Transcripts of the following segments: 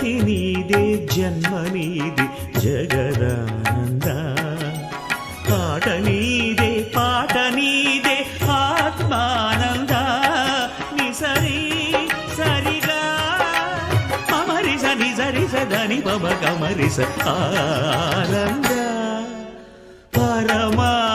జగతి నీదే జన్మ నీది జగదానంద. పాట నీదే పాట నీదే ఆత్మానంద. నిసరి సరిగా. మమరిస నిజరిస దని పమ కమరిస ఆనంద. పరమా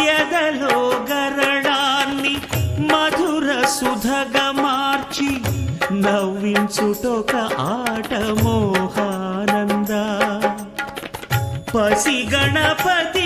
ఎదలో గరడాన్ని మధుర సుధగా మార్చి నవ్వించుటొక ఆట మోహానంద. పసి గణపతి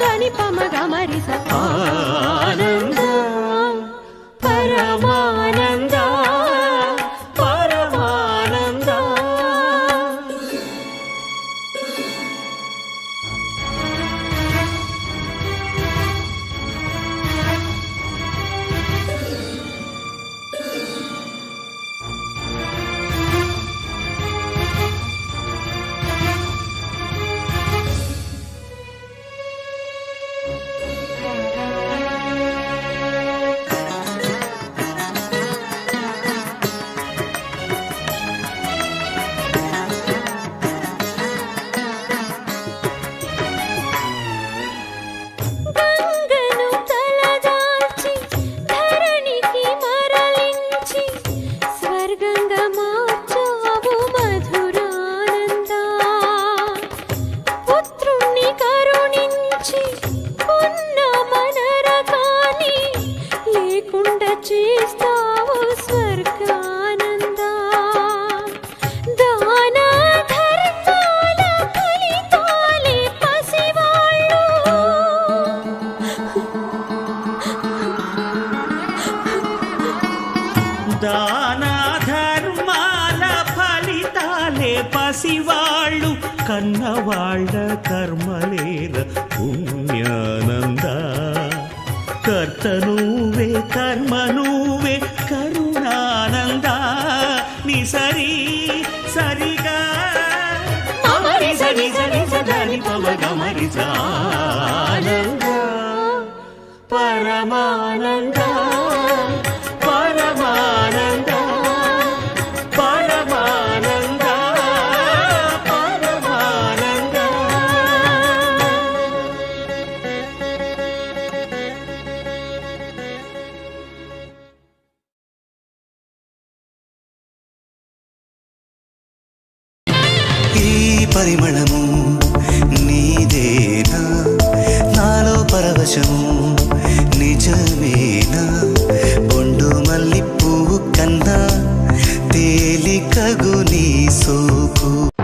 ధని పమ గమరిస. ఆనంద దాన ధర్మాల ఫలితాలే పసివాళ్ళు కన్నవాళ్ళ కర్మలేర పుణ్యానంద. కర్త నువ్వే కర్మ నువ్వే కరుణానంద. సరిగా. మమరి సరి సరి సదని పమ గమరి ఆనంద పరమానంద పరమానంద. పరిమళము నీదేనా? నాలో పరవశము నిజమేనా? బొండు మల్లి పువ్వు కన్నా తేలికగు నీ సోకు.